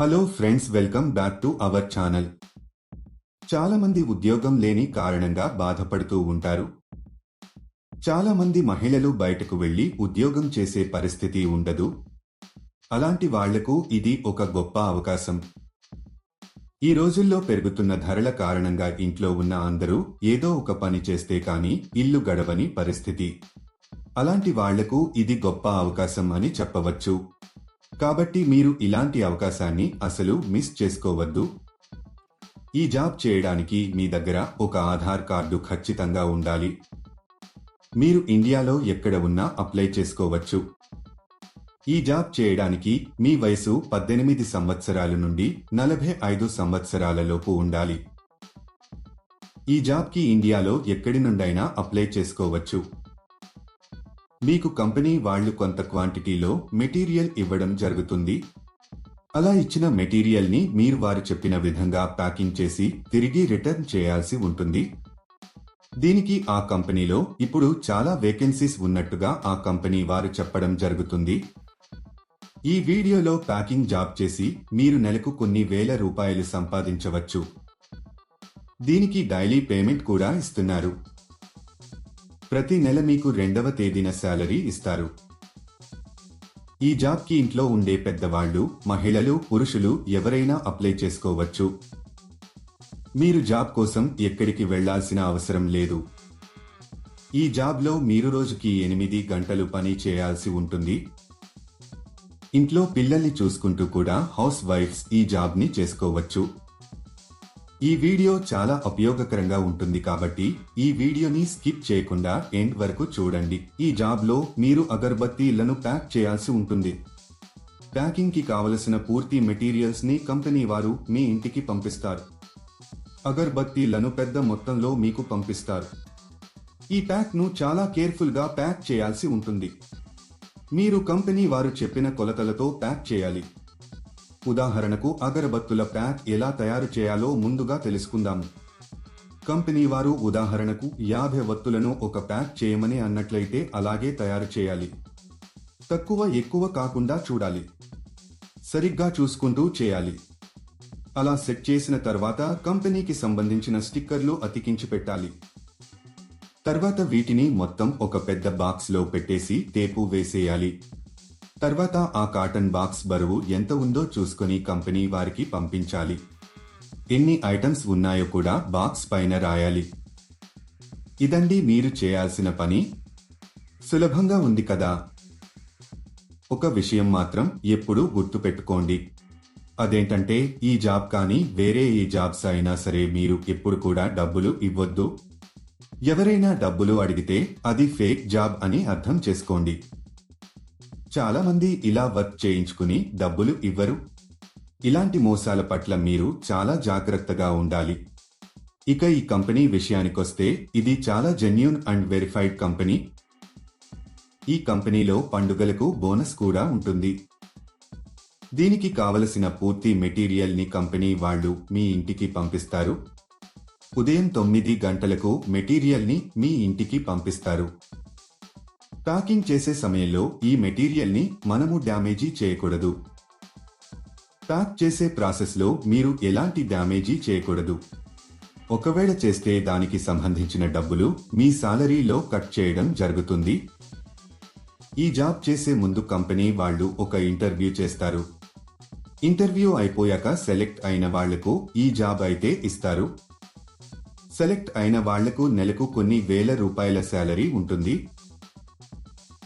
Hello friends welcome back to our channel చాలా మంది ఉద్యోగం లేని కారణంగా బాధపడుతూ ఉంటారు. చాలా మంది మహిళలు బయటకు వెళ్ళి ఉద్యోగం చేసే పరిస్థితి ఉండదు. అలాంటి వాళ్ళకు ఇది ఒక గొప్ప అవకాశం. ఈ రోజుల్లో పెరుగుతున్న ధరల కారణంగా ఇంట్లో ఉన్న అందరూ ఏదో ఒక పని చేస్తే కానీ ఇల్లు గడవని పరిస్థితి. అలాంటి వాళ్ళకు ఇది గొప్ప అవకాశం అని చెప్పవచ్చు. కాబట్టి మీరు ఇలాంటి అవకాశాన్ని అసలు మిస్ చేసుకోవద్దు. ఈ జాబ్ చేయడానికి మీ దగ్గర ఒక ఆధార్ కార్డు ఖచ్చితంగా ఉండాలి. మీరు ఇండియాలో ఎక్కడ ఉన్నా అప్లై చేసుకోవచ్చు. ఈ జాబ్ చేయడానికి మీ వయసు పద్దెనిమిది సంవత్సరాల నుండి నలభై ఐదు సంవత్సరాలలోపు ఉండాలి. ఈ జాబ్కి ఇండియాలో ఎక్కడి నుండైనా అప్లై చేసుకోవచ్చు. మీకు కంపెనీ వాళ్ళు కొంత క్వాంటిటీలో మెటీరియల్ ఇవ్వడం జరుగుతుంది. అలా ఇచ్చిన మెటీరియల్ని మీరు వారు చెప్పిన విధంగా ప్యాకింగ్ చేసి తిరిగి రిటర్న్ చేయాల్సి ఉంటుంది. దీనికి ఆ కంపెనీలో ఇప్పుడు చాలా వేకెన్సీస్ ఉన్నట్టుగా ఆ కంపెనీ వారు చెప్పడం జరుగుతుంది. ఈ వీడియోలో ప్యాకింగ్ జాబ్ చేసి మీరు నెలకు కొన్ని వేల రూపాయలు సంపాదించవచ్చు. దీనికి డైలీ పేమెంట్ కూడా ఇస్తున్నారు. ప్రతి నెల మీకు రెండవ తేదీన శాలరీ ఇస్తారు. ఈ జాబ్కి ఇంట్లో ఉండే పెద్దవాళ్ళు మహిళలు పురుషులు ఎవరైనా అప్లై చేసుకోవచ్చు. మీరు జాబ్ కోసం ఎక్కడికి వెళ్ళాల్సిన అవసరం లేదు. ఈ జాబ్లో మీరు రోజుకి ఎనిమిది గంటలు పని చేయాల్సి ఉంటుంది. ఇంట్లో పిల్లల్ని చూసుకుంటూ కూడా హౌస్ వైఫ్స్ ఈ జాబ్ని చేసుకోవచ్చు. ఈ వీడియో చాలా ఉపయోగకరంగా ఉంటుంది కాబట్టి ఈ వీడియోని స్కిప్ చేయకుండా ఎండ్ వరకు చూడండి. ఈ జాబ్లో మీరు అగర్బత్తీలను ప్యాక్ చేయాల్సి ఉంటుంది. ప్యాకింగ్కి కావలసిన పూర్తి మెటీరియల్స్ని కంపెనీ వారు మీ ఇంటికి పంపిస్తారు. అగర్బత్తీలను పెద్ద మొత్తంలో మీకు పంపిస్తారు. ఈ ప్యాక్ను చాలా కేర్ఫుల్గా ప్యాక్ చేయాల్సి ఉంటుంది. మీరు కంపెనీ వారు చెప్పిన కొలతలతో ప్యాక్ చేయాలి. ఉదాహరణకు అగరబత్తుల ప్యాక్ ఎలా తయారు చేయాలో ముందుగా తెలుసుకుందాము కంపెనీ వారు ఉదాహరణకు యాభై వత్తులను ఒక ప్యాక్ చేయమని అన్నట్లయితే అలాగే తయారు చేయాలి. తక్కువ ఎక్కువ కాకుండా చూడాలి. సరిగ్గా చూసుకుంటూ చేయాలి. అలా సెట్ చేసిన తర్వాత కంపెనీకి సంబంధించిన స్టిక్కర్లు అతికించి పెట్టాలి. తర్వాత వీటిని మొత్తం ఒక పెద్ద బాక్స్లో పెట్టేసి టేపు వేసేయాలి. తర్వాత ఆ కాటన్ బాక్స్ బరువు ఎంత ఉందో చూసుకుని కంపెనీ వారికి పంపించాలి. ఎన్ని ఐటమ్స్ ఉన్నాయో కూడా బాక్స్ పైన రాయాలి. ఇదండి మీరు చేయాల్సిన పని. సులభంగా ఉంది కదా. ఒక విషయం మాత్రం ఎప్పుడూ గుర్తుపెట్టుకోండి. అదేంటంటే ఈ జాబ్ కానీ వేరే ఏ జాబ్స్ అయినా సరే మీరు ఎప్పుడు కూడా డబ్బులు ఇవ్వద్దు. ఎవరైనా డబ్బులు అడిగితే అది ఫేక్ జాబ్ అని అర్థం చేసుకోండి. చాలా మంది ఇలా వర్క్ చేయించుకుని డబ్బులు ఇవ్వరు. ఇలాంటి మోసాల పట్ల మీరు చాలా జాగ్రత్తగా ఉండాలి. ఇక ఈ కంపెనీ విషయానికొస్తే ఇది చాలా జెన్యున్ అండ్ వెరిఫైడ్ కంపెనీ. ఈ కంపెనీలో పండుగలకు బోనస్ కూడా ఉంటుంది. దీనికి కావలసిన పూర్తి మెటీరియల్ని కంపెనీ వాళ్ళు మీ ఇంటికి పంపిస్తారు. ఉదయం తొమ్మిది గంటలకు మెటీరియల్ని మీ ఇంటికి పంపిస్తారు. ప్యాకింగ్ చేసే సమయంలో ఈ మెటీరియల్ని మనము డ్యామేజీ చేయకూడదు. ప్యాక్ చేసే ప్రాసెస్లో మీరు ఎలాంటి డ్యామేజీ చేయకూడదు. ఒకవేళ చేస్తే దానికి సంబంధించిన డబ్బులు మీ సాలరీలో కట్ చేయడం జరుగుతుంది. ఈ జాబ్ చేసే ముందు కంపెనీ వాళ్ళు ఒక ఇంటర్వ్యూ చేస్తారు. ఇంటర్వ్యూ అయిపోయాక సెలెక్ట్ అయిన వాళ్ళకు ఈ జాబ్ అయితే ఇస్తారు. సెలెక్ట్ అయిన వాళ్ళకు నెలకు కొన్ని వేల రూపాయల శాలరీ ఉంటుంది.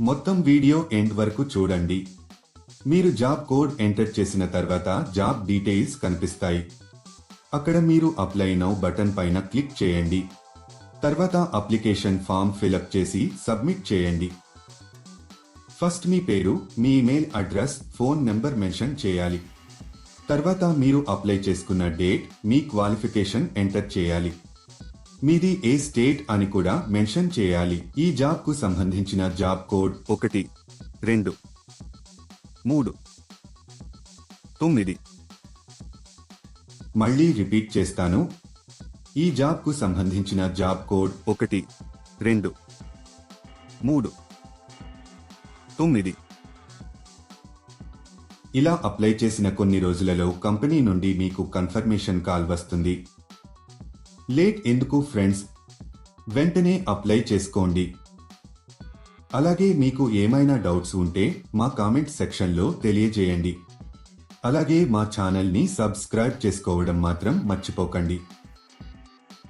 మొత్తం వీడియో ఎండ్ వరకు చూడండి. మీరు జాబ్ కోడ్ ఎంటర్ చేసిన తర్వాత జాబ్ డీటెయిల్స్ కనిపిస్తాయి. అక్కడ మీరు అప్లై నౌ బటన్ పైన క్లిక్ చేయండి. తర్వాత అప్లికేషన్ ఫామ్ ఫిలప్ చేసి సబ్మిట్ చేయండి. ఫస్ట్ మీ పేరు మీ email address phone number mention చేయాలి. తర్వాత మీరు అప్లై చేసుకున్న డేట్ మీ క్వాలిఫికేషన్ ఎంటర్ చేయాలి. మీది ఏ స్టేట్ అని కూడా మెన్షన్ చేయాలి. ఈ జాబ్కు సంబంధించిన జాబ్ కోడ్ ఒకటి రెండు మూడు తొమ్మిది. మళ్ళీ రిపీట్ చేస్తాను. ఈ జాబ్కు సంబంధించిన జాబ్ కోడ్ ఒకటి రెండు మూడు తొమ్మిది. ఇలా అప్లై చేసిన కొన్ని రోజులలో కంపెనీ నుండి మీకు కన్ఫర్మేషన్ కాల్ వస్తుంది. లేట్ ఎందుకు ఫ్రెండ్స్? వెంటనే అప్లై చేసుకోండి. అలాగే మీకు ఏమైనా డౌట్స్ ఉంటే మా కామెంట్ సెక్షన్లో తెలియజేయండి. అలాగే మా ఛానల్ని సబ్స్క్రైబ్ చేసుకోవడం మాత్రం మర్చిపోకండి.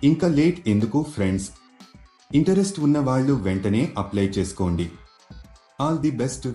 ఇంకా లేట్ ఎందుకు ఫ్రెండ్స్? ఇంటరెస్ట్ ఉన్న వాళ్ళు వెంటనే అప్లై చేసుకోండి. All the best.